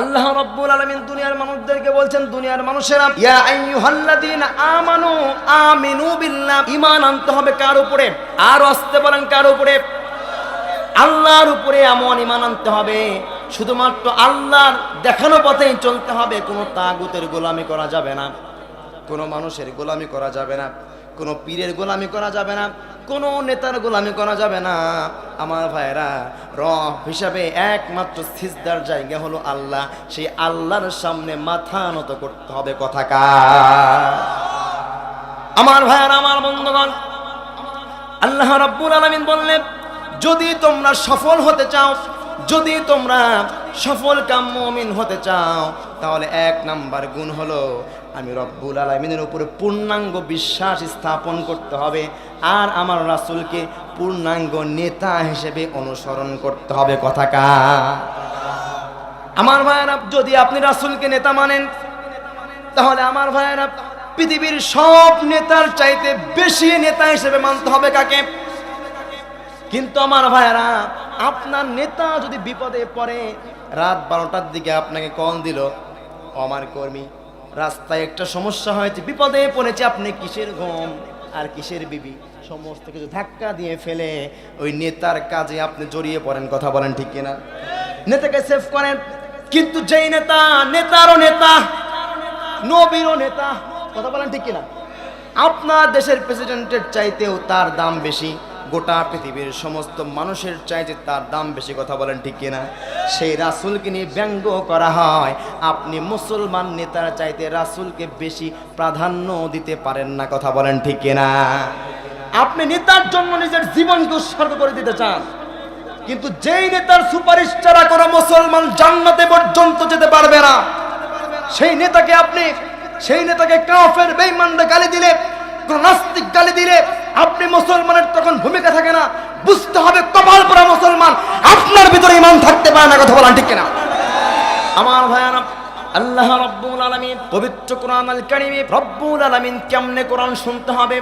আল্লাহ রাব্বুল আলামিন দুনিয়ার মানুষদেরকে বলছেন, দুনিয়ার মানুষেরা, ইয়া আইয়ুহাল্লাযীনা আমানু আমিনু বিল্লাহ। ঈমান আনতে হবে কার উপরে? আর আসতে বলেন, কার উপরে? আল্লাহর উপরে এমন ঈমান আনতে হবে, শুধুমাত্র আল্লাহর দেখানো পথেই চলতে হবে। কোনো তাগুতের গোলামি করা যাবে না, কোনো মানুষের গোলামি করা যাবে না, কোনো পীরের গোলামি করা যাবে না কোনো নেতার গোলামি করা যাবে না। আমার ভাইরা র হিসাবে একমাত্র সিজদার জায়গা হলো আল্লাহ। সেই আল্লাহর সামনে মাথা নত করতে হবে কথা আমার ভাইয়ারা, আমার বন্ধুগণ, আল্লাহ রাব্বুল আলামিন বললেন, যদি তোমরা সফল হতে চাও, যদি তোমরা সফল কাম হতে চাও, তাহলে এক নাম্বার গুণ হলো, আমি রব্বুল আলমিনের উপরে পূর্ণাঙ্গ বিশ্বাস স্থাপন করতে হবে। আর আমার রাসূলকে পূর্ণাঙ্গ নেতা হিসেবে অনুসরণ করতে হবে কথাকা আমার ভাইয়েরা, যদি আপনি রাসূলকে নেতা মানেন, তাহলে আমার ভাইয়েরা, পৃথিবীর সব নেতার চাইতে বেশি নেতা হিসেবে মানতে হবে কাকে? কিন্তু আমার ভাইয়েরা, আপনার নেতা যদি বিপদে পড়ে, রাত বারোটার দিকে আপনাকে কল দিল, "ও আমার কর্মী, রাস্তায় একটা সমস্যা হয়েছে, বিপদে পড়েছে, আপনি কিসের ঘুম? আর কিসের বিবি? সমস্ত কিছু ধাক্কা দিয়ে ফেলে ওই নেতার কাজে আপনি জড়িয়ে পড়েন, কথা বলেন ঠিক কিনা? নেতাকে সেভ করেন। কিন্তু যেই নেতা, নেতারও নেতা, নবীরও নেতা, কথা বলেন ঠিক কিনা? আপনার দেশের প্রেসিডেন্টের চাইতেও তার দাম বেশি। গোটা পৃথিবীর সমস্ত মানুষের চাইতে তার দাম বেশি কথা বলেন, ঠিক কিনা? সেই রাসুলকে নিয়ে ব্যঙ্গ করা হয়। আপনি মুসলমান নেতার চাইতে রাসুলকে বেশি প্রাধান্য দিতে পারেন না কথা বলেন, ঠিক কিনা? আপনি নেতার জন্য নিজের জীবনকে উৎসর্গ করে দিতে চান। কিন্তু যেই নেতার সুপারিশ ছাড়া কোনো মুসলমান জান্নাতে পর্যন্ত যেতে পারবে না, সেই নেতাকে আপনি, সেই নেতাকে কাফের বেঈমানরা গালি দিলে, কোন নাস্তিক গালি দিলে আপনি মুসলমানের তখন ভূমিকা থাকে না। বুঝতে হবে কপাল পরা মুসলমান। আপনার ভিতরে ইমান থাকতে পারে না কথা বলা ঠিক কিনা? আমার ভাইয়ারা, আল্লাহ রব্বুল আলামিন পবিত্র কোরআন আল কারিমে রব্বুল আলামিন কেমনে কোরআন শুনতে হবে?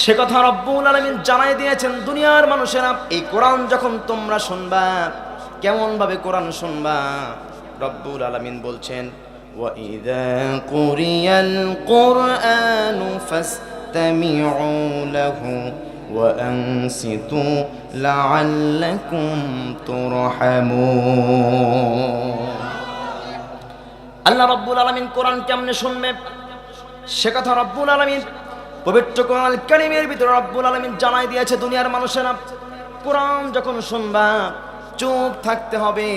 সে কথা রব্বুল আলামিন জানাই দিয়েছেন দুনিয়ার মানুষেরা, এই কোরআন যখন তোমরা শুনবা কেমন ভাবে কোরআন শুনবা? রব্বুল আলামিন বলছেন, ওয়া ইযা কুরিয়াল কোরআন ফাস فَاسْتَمِعُوا لَهُ وَأَنصِتُوا لَعَلَّكُمْ تُرْحَمُونَ আল্লাহ রব্বুল আলামিন কোরআন কেমনে শুনবে সে কথা রব্বুল আলামিন পবিত্র কোরআন কারিমের ভিতরে রব্বুল আলামিন জানাই দিয়েছে দুনিয়ার মানুষেরা কোরআন যখন শুনবা চুপ থাকতে হবে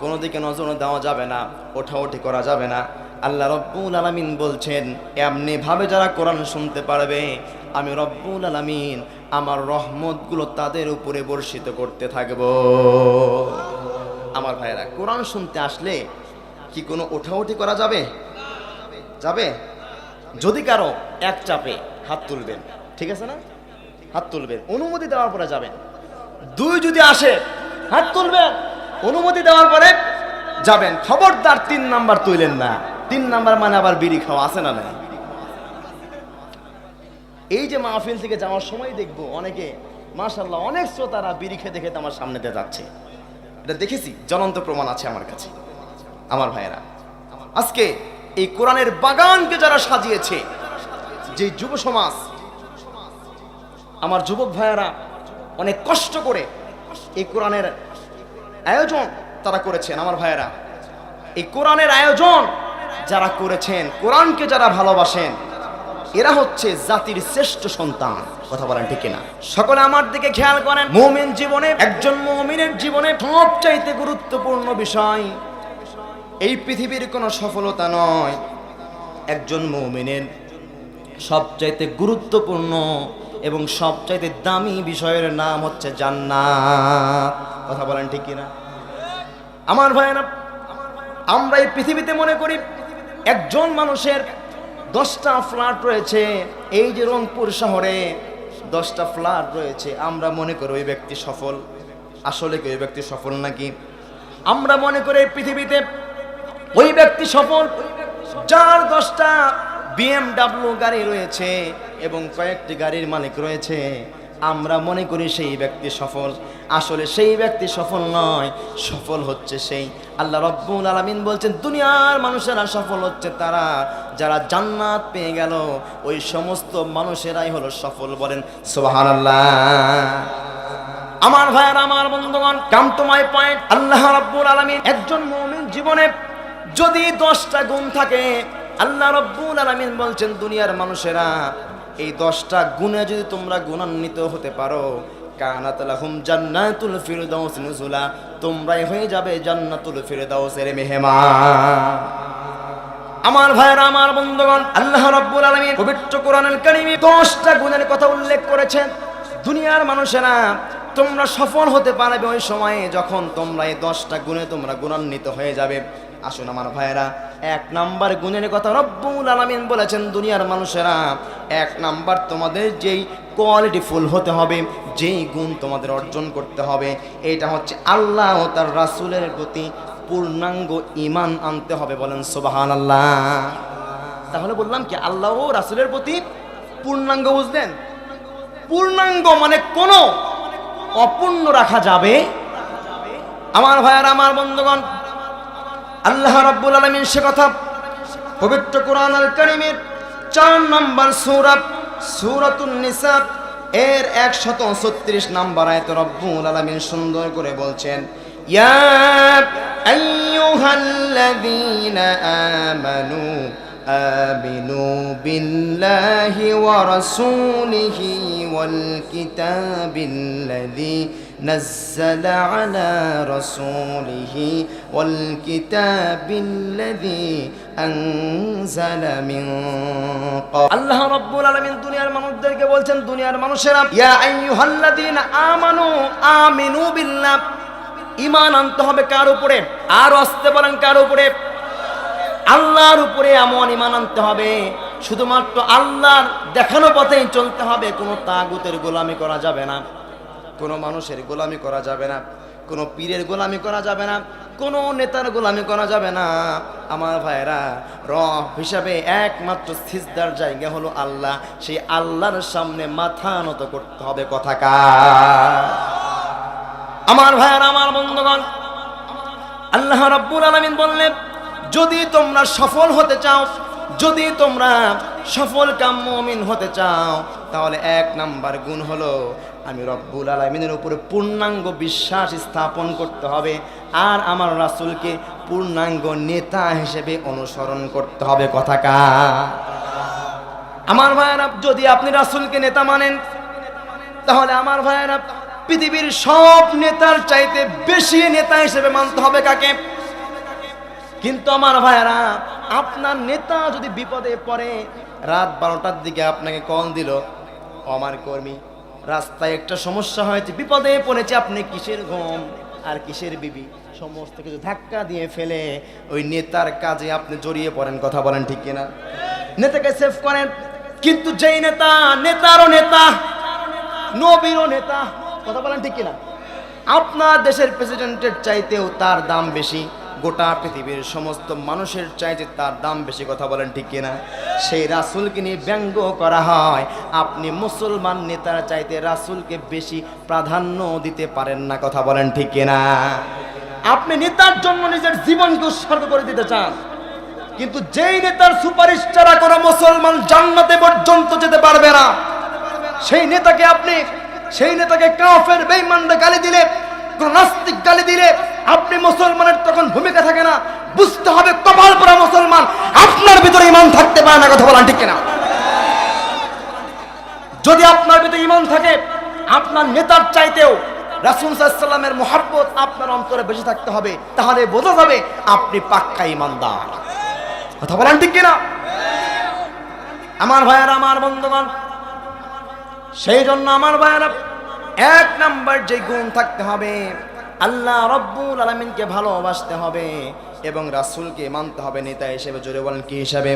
কোনো দিকে নজর দেওয়া যাবে না ওঠাওঠি করা যাবে না আল্লাহ রব্বুল আলামিন বলছেন, এমনি ভাবে যারা কোরআন শুনতে পারবে, আমি রব্বুল আলামিন আমার রহমতগুলো তাদের উপরে বর্ষিত করতে থাকব। আমার ভাইয়েরা, কোরআন শুনতে আসলে কি কোনো ওঠাওঠি করা যাবে? যাবে? যদি কারও এক চাপে হাত তুলবেন, ঠিক আছে না? হাত তুলবেন, অনুমতি দেওয়ার পরে যাবেন। দুই যদি আসে, হাত তুলবেন, অনুমতি দেওয়ার পরে যাবেন। খবরদার তিন নাম্বার তুইলেন না। তিন নাম্বার মানে আবার বিড়ি খাওয়া, আছে না নাই? এই যে মাহফিল থেকে যাওয়ার সময় দেখব অনেকে মাশাল্লাহ অনেক শ্রোতারা বিড়ি খেতে খেতে আমার সামনেতে যাচ্ছে। এটা দেখেছি? জ্বলন্ত প্রমাণ আছে আমার কাছে, আমার ভাইয়েরা। আজকে এই কোরআনের বাগানকে যারা সাজিয়েছে, যে যুব সমাজ, আমার যুবক ভাইয়েরা অনেক কষ্ট করে এই কোরআনের আয়োজন তারা করেছেন। আমার ভাইয়েরা, এই কোরআনের আয়োজন যারা করেছেন, কোরআনকে যারা ভালোবাসেন, এরা হচ্ছে জাতির শ্রেষ্ঠ সন্তান। কথা বলেন ঠিক না সকলে আমার দিকে খেয়াল করেন। মুমিন জীবনে, একজন মুমিনের জীবনে সবচাইতে গুরুত্বপূর্ণ বিষয়, এই পৃথিবীর কোনো সফলতা নয়। একজন মৌমিনের সবচাইতে গুরুত্বপূর্ণ এবং সবচাইতে দামি বিষয়ের নাম হচ্ছে জান্নাত। কথা বলেন ঠিক কিনা? আমার ভাইয়েরা, আমরা এই পৃথিবীতে মনে করি একজন মানুষের দশটা ফ্ল্যাট রয়েছে এই যে রংপুর শহরে দশটা ফ্ল্যাট রয়েছে। আমরা মনে করি ওই ব্যক্তি সফল। আসলে কি ওই ব্যক্তি সফল নাকি? আমরা মনে করি পৃথিবীতে ওই ব্যক্তি সফল যার দশটা বিএমডাব্লিউ গাড়ি রয়েছে এবং কয়েকটি গাড়ির মালিক রয়েছে। আমরা মনে করি সেই ব্যক্তি সফল। আসলে সেই ব্যক্তি সফল নয়, সফল হচ্ছে সেই। আল্লাহ রব্বুল আলামিন বলছেন, দুনিয়ার মানুষেরা সফল হচ্ছে তারা, যারা জান্নাত পেয়ে গেল, ওই সমস্ত মানুষেরাই হলো সফল বলেন সুবহানাল্লাহ। আমার ভাইয়ের, আমার বন্ধুগণ, কাম টু মাই পয়েন্ট, আল্লাহ রাব্বুল আলামিন একজন মুমিন জীবনে যদি দশটা গুণ থাকে, আল্লাহ রব্বুল আলামিন বলছেন, দুনিয়ার মানুষেরা এই দশটা গুণে যদি তোমরা গুণান্বিত হতে পারো, কানাত লাহুম জান্নাতুল ফিরদাউস নুজুলা, তোমরাই হয়ে যাবে জান্নাতুল ফিরদাউসের মেহমান। আমার ভাইয়েরা, আমার বন্ধুগণ, আল্লাহ রাব্বুল আলামিন পবিত্র কোরআনুল কারীমে 10টা গুণের কথা উল্লেখ করেছেন। দুনিয়ার মানুষেরা তোমরা সফল হতে পারবে ওই সময়ে যখন তোমরা এই 10টা গুণে তোমরা গুণান্বিত হয়ে যাবে। আসুন আমার ভাইয়েরা, এক নাম্বার গুণের কথা রব্বুল আলামিন বলেছেন, দুনিয়ার মানুষেরা এক নাম্বার তোমাদের যেই কোয়ালিটি ফুল হতে হবে, যেই গুণ তোমাদের অর্জন করতে হবে, এটা হচ্ছে আল্লাহ ও তার রাসূলের প্রতি পূর্ণাঙ্গ ইমান আনতে হবে বলেন সোবাহান আল্লাহ তাহলে বললাম কি, আল্লাহ ও রাসুলের প্রতি পূর্ণাঙ্গ বুঝলেন? পূর্ণাঙ্গ মানে কোনো, অপূর্ণ রাখা যাবে। আমার ভাইয়ার, আমার বন্ধুগণ, আল্লাহ রাব্বুল আলামিন সে কথা পবিত্র কোরআন আল কারীমের চার নম্বর সূরা সূরাতুন নিসা এর 136 নম্বর আয়াত রব্বুল আলামিন সুন্দর করে বলছেন ইয়া আইয়ুহাল্লাযীনা আমানু آمنوا بالله ورسوله والكتاب الذي نزل على رسوله والكتاب الذي أنزل من قبل আল্লাহ রব্বুল আলামিন দুনিয়ার মানুষদেরকে বলছেন দুনিয়ার মানুষেরা ইয়া আইয়ুহাল্লাযীনা আমানু আমিনু বিল্লাহ ঈমান আনতে হবে কার উপরে আর আসতে বলেন কার উপরে আল্লাহর উপরে এমন ইমান আনতে হবে শুধুমাত্র আল্লাহর দেখানো পথেই চলতে হবে, কোনো তাগুতের গোলামি করা যাবে না, কোনো মানুষের গোলামি করা যাবে না, কোনো পীরের গোলামি করা যাবে না, কোনো নেতার গোলামি করা যাবে না। আমার ভাইরা র হিসাবে একমাত্র সিজদার জায়গা হলো আল্লাহ, সেই আল্লাহর সামনে মাথা নত করতে হবে কথাকার আমার ভাইয়ার, আমার বন্ধুগণ, আল্লাহ রাব্বুল আলামিন বললেন, যদি তোমরা সফল হতে চাও যদি তোমরা সফল কাম মুমিন হতে চাও, তাহলে এক নাম্বার গুণ হলো, আমি রব্বুল আলমিনের উপরে পূর্ণাঙ্গ বিশ্বাস স্থাপন করতে হবে আর আমার রাসূলকে পূর্ণাঙ্গ নেতা হিসেবে অনুসরণ করতে হবে। কথাকা আমার ভাইয়েরা, যদি আপনি রাসূলকে নেতা মানেন, তাহলে আমার ভাইয়েরা, পৃথিবীর সব নেতার চাইতে বেশি নেতা হিসেবে মানতে হবে কাকে? কিন্তু আমার ভাইয়েরা আপনার নেতা যদি বিপদে পড়ে, রাত বারোটার দিকে আপনাকে কল দিল "ও আমার কর্মী, রাস্তায় একটা সমস্যা হয়েছে, বিপদে পড়েছে, আপনি কিসের ঘুম আর কিসের বিবি? সমস্ত কিছু ধাক্কা দিয়ে ফেলে ওই নেতার কাজে আপনি জড়িয়ে পড়েন, কথা বলেন ঠিক কিনা? নেতাকে সেভ করেন। কিন্তু যেই নেতা, নেতারও নেতা, নবীরও নেতা, কথা বলেন ঠিক কিনা? আপনার দেশের প্রেসিডেন্টের চাইতেও তার দাম বেশি। গোটা পৃথিবীর সমস্ত মানুষের চাইতে তার দাম বেশি কথা বলেন ঠিক কিনা? সেই রাসুলকে নিয়ে ব্যঙ্গ করা হয়। আপনি মুসলমান নেতার চাইতে রাসুলকে বেশি প্রাধান্য দিতে পারেন না কথা বলেন ঠিক কিনা? আপনি নেতার জন্য নিজের জীবনকে উৎসর্গ করে দিতে চান। কিন্তু যেই নেতার সুপারিশ ছাড়া কোনো মুসলমান জান্নাতে পর্যন্ত যেতে পারবে না। সেই নেতাকে আপনি, সেই নেতাকে কাফের বেঈমানরা গালি দিলে, কোন নাস্তিক গালি দিলে আপনি মুসলমানের তখন ভূমিকা থাকে না, বুঝতে হবে কপাল পরা মুসলমান, আপনার ভিতরে ইমান থাকতে পারে না, কথা বলা ঠিক কিনা? যদি আপনার ভিতরে ইমান থাকে, আপনার নেতার চাইতেও রাসুল সাল্লামের মোহাব্বত আপনার অন্তরে বেশি থাকতে হবে, তাহলে বোঝা যাবে আপনি পাক্কা ইমানদার কথা বলেন ঠিক কিনা? আমার ভাইয়ারা, আমার বন্ধুগণ, সেই জন্য আমার ভাইয়ারা, এক নাম্বার যে গুণ থাকতে হবে আল্লাহ রব্বুল আলমিনকে ভালোবাসতে হবে এবং রাসূলকে মানতে হবে। নেতা হিসেবে জোরে বলেন, কি হিসাবে?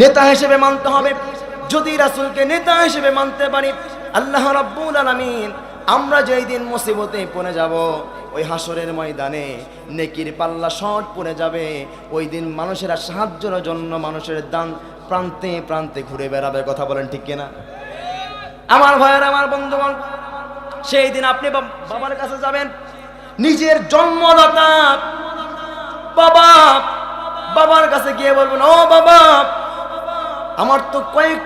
নেতা হিসেবে মানতে হবে। যদি রাসূলকে নেতা হিসেবে মানতে পারি, আল্লাহ রব্বুল আলামিন, আমরা যেই দিন মুসিবতে পড়ে যাব, ওই হাসরের ময়দানে নেকির পাল্লা শট পড়ে যাবে। ওই দিন মানুষেরা সাহায্যের জন্য মানুষের দান প্রান্তে প্রান্তে ঘুরে বেড়াবে। কথা বলেন ঠিক কিনা? আমার ভাইয়ের, আমার বন্ধুগণ, সেই দিন আপনি বাবার কাছে যাবেন নিজের জন্মদাতা বাবা বাবার কাছে গিয়ে বলবেন ও বাবা আমার তো কয়েক